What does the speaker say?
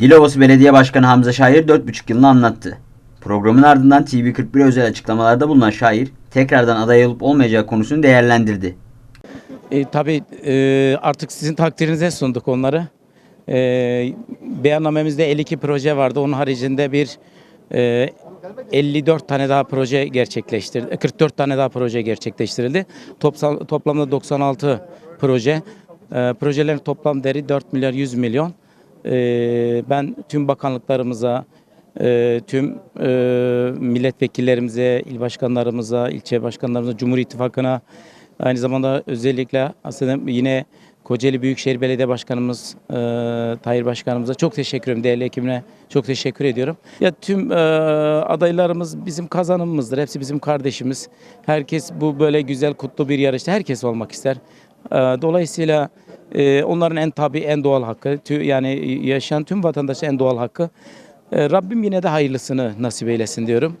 Dilovası Belediye Başkanı Hamza Şair 4,5 yılını anlattı. Programın ardından TV41 özel açıklamalarda bulunan Şair, tekrardan aday olup olmayacağı konusunu değerlendirdi. E, tabii e, artık sizin takdirinize sunduk onları. E, beyannamemizde 52 proje vardı. Onun haricinde bir e, 54 tane daha proje gerçekleştirildi. 44 tane daha proje gerçekleştirildi. Topsam, toplamda 96 proje. E, projelerin toplam değeri 4 milyar 100 milyon. E, ben tüm bakanlıklarımıza, e, tüm e, milletvekillerimize, il başkanlarımıza, ilçe başkanlarımıza, Cumhur İttifakı'na, aynı zamanda özellikle aslında yine Kocaeli Büyükşehir Belediye Başkanımız e, Tahir Başkanımıza çok teşekkür ederim. Değerli ekibine çok teşekkür ediyorum. Ya tüm e, adaylarımız bizim kazanımımızdır. Hepsi bizim kardeşimiz. Herkes bu böyle güzel kutlu bir yarışta herkes olmak ister. E, dolayısıyla e, onların en tabi en doğal hakkı. Tü- Yani yaşayan tüm vatandaşın en doğal hakkı. E, Rabbim yine de hayırlısını nasip eylesin diyorum.